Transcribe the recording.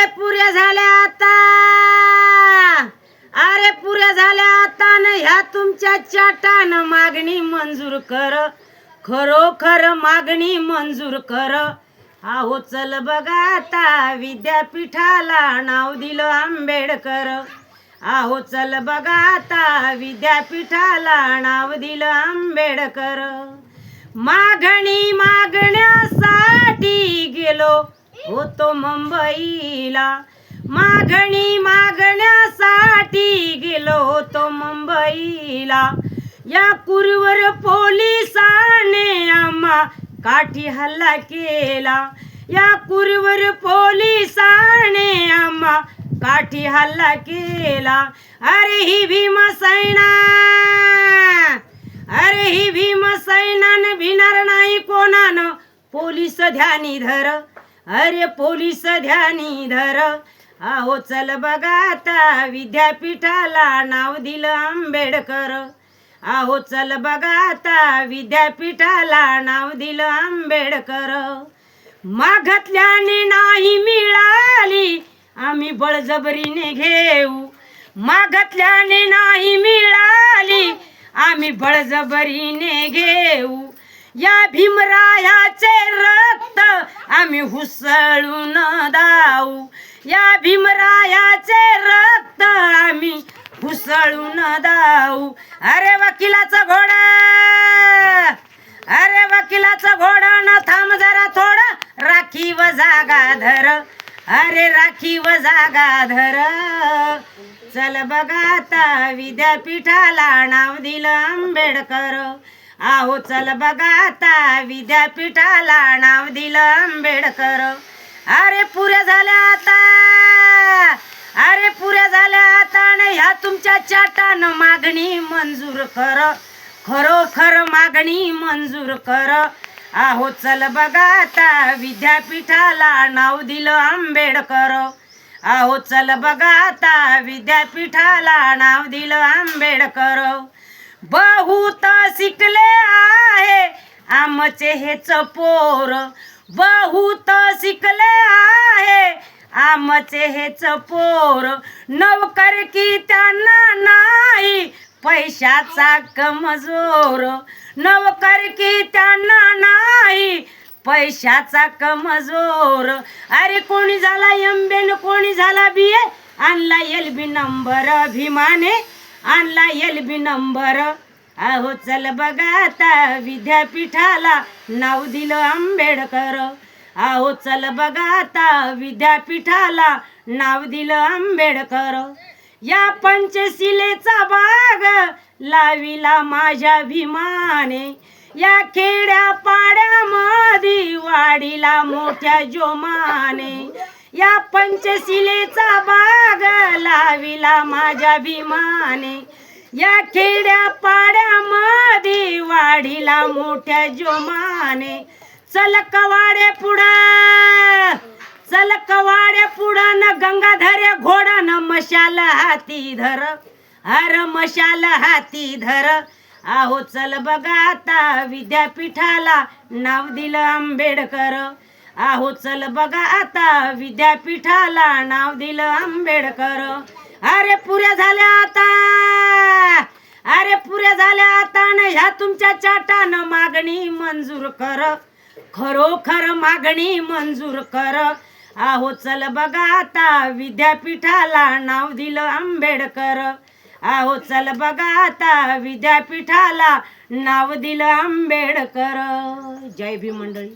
अरे पुऱ्या झाल्या आता. अरे पुऱ्या झाल्या आता न ह्या तुमच्या चाटान मागणी मंजूर कर. खरोखर मागणी मंजूर कर. आहो चल बघा आता विद्यापीठाला नाव दिलं आंबेडकर. आहो चल बघा आता विद्यापीठाला नाव दिलं आंबेडकर. मागणी मागण्यासाठी गेलो. होतो मुंबईला. मागणी मागण्यासाठी गेलो होतो मुंबईला. या कुरवर पोलिसाने आम्हा काठी हल्ला केला. या कुरवर पोलिसाने आम्हा काठी हल्ला केला. अरे ही भीमसैना अरे ही भीमसैनान भिणार नाही कोणानं? पोलीस ध्यानी धर. अरे पोलीस ध्यानी धर. आहो चल बघा आता विद्यापीठाला नाव दिलं आंबेडकर. आहो चल बघा आता विद्यापीठाला नाव दिलं आंबेडकर. मागतल्याने नाही मिळाली आम्ही बळजबरीने घेऊ. मागतल्याने नाही मिळाली आम्ही बळजबरीने घेऊ. या भीमरायाचे आम्ही हुसळून दाऊ या भीमरायाचे रक्त आम्ही हुसळून दाऊ अरे वकिलाचा घोडा! अरे वकिलाचा घोडा ना थांब जरा थोडं. राखी व जागा धर. अरे राखी व जागा धर. चल बघा आता विद्यापीठाला नाव दिलं आंबेडकर. आहो चल बघा आता विद्यापीठाला नाव दिलं आंबेडकर. अरे पुऱ्या झाल्या आता. अरे पुऱ्या झाल्या आता आणि ह्या तुमच्या चाटानं मागणी मंजूर कर. खरोखर मागणी मंजूर कर. आहो चल बघा आता विद्यापीठाला नाव दिलं आंबेडकर. आहो चल बघा आता विद्यापीठाला नाव दिलं आंबेडकर. बहुत शिकले आहे. आमचे हेच पोर बहुत शिकले आहे. आमचे हेच पोर नवकर की त्यांना नाही. पैशाचा कमजोर नवकर की त्यांना नाही. पैशाचा कमजोर. अरे कोणी झाला एमबेन कोणी झाला बी ए आणला एल बी नंबर अभिमाने. आणला एल बी नंबर अहो चल बघा आता विद्यापीठाला नाव दिलं आंबेडकर. अहो चल बघा आता विद्यापीठाला नाव दिलं आंबेडकर. या पंचशिलेचा बाग लाविला माझ्या भीमाने या खेड्या पाड्यामध्ये वाडीला मोठ्या जोमाने. या पंचशिलेचा बाग लाविला माझ्या भीमाने या खेड्या पाड्यामध्ये वाढीला मोठ्या जोमाने. चल कवाडे पुढं चल कवाडे पुढं न गंगाधर घोडा न मशाल हाती धर हर मशाल हाती धर. आहो चल बघा आता विद्यापीठाला नाव दिलं आंबेडकर. आहो चल बघा आता विद्यापीठाला नाव दिलं आंबेडकर. अरे पुऱ्या झाल्या आता. अरे पुऱ्या झाल्या आता न ह्या तुमच्या चाटान मागणी मंजूर कर. खरोखर मागणी मंजूर कर. आहो चल बघा आता विद्यापीठाला नाव दिलं आंबेडकर. आहो चल बघा आता विद्यापीठाला नाव दिलं आंबेडकर. जय भी मंडळी.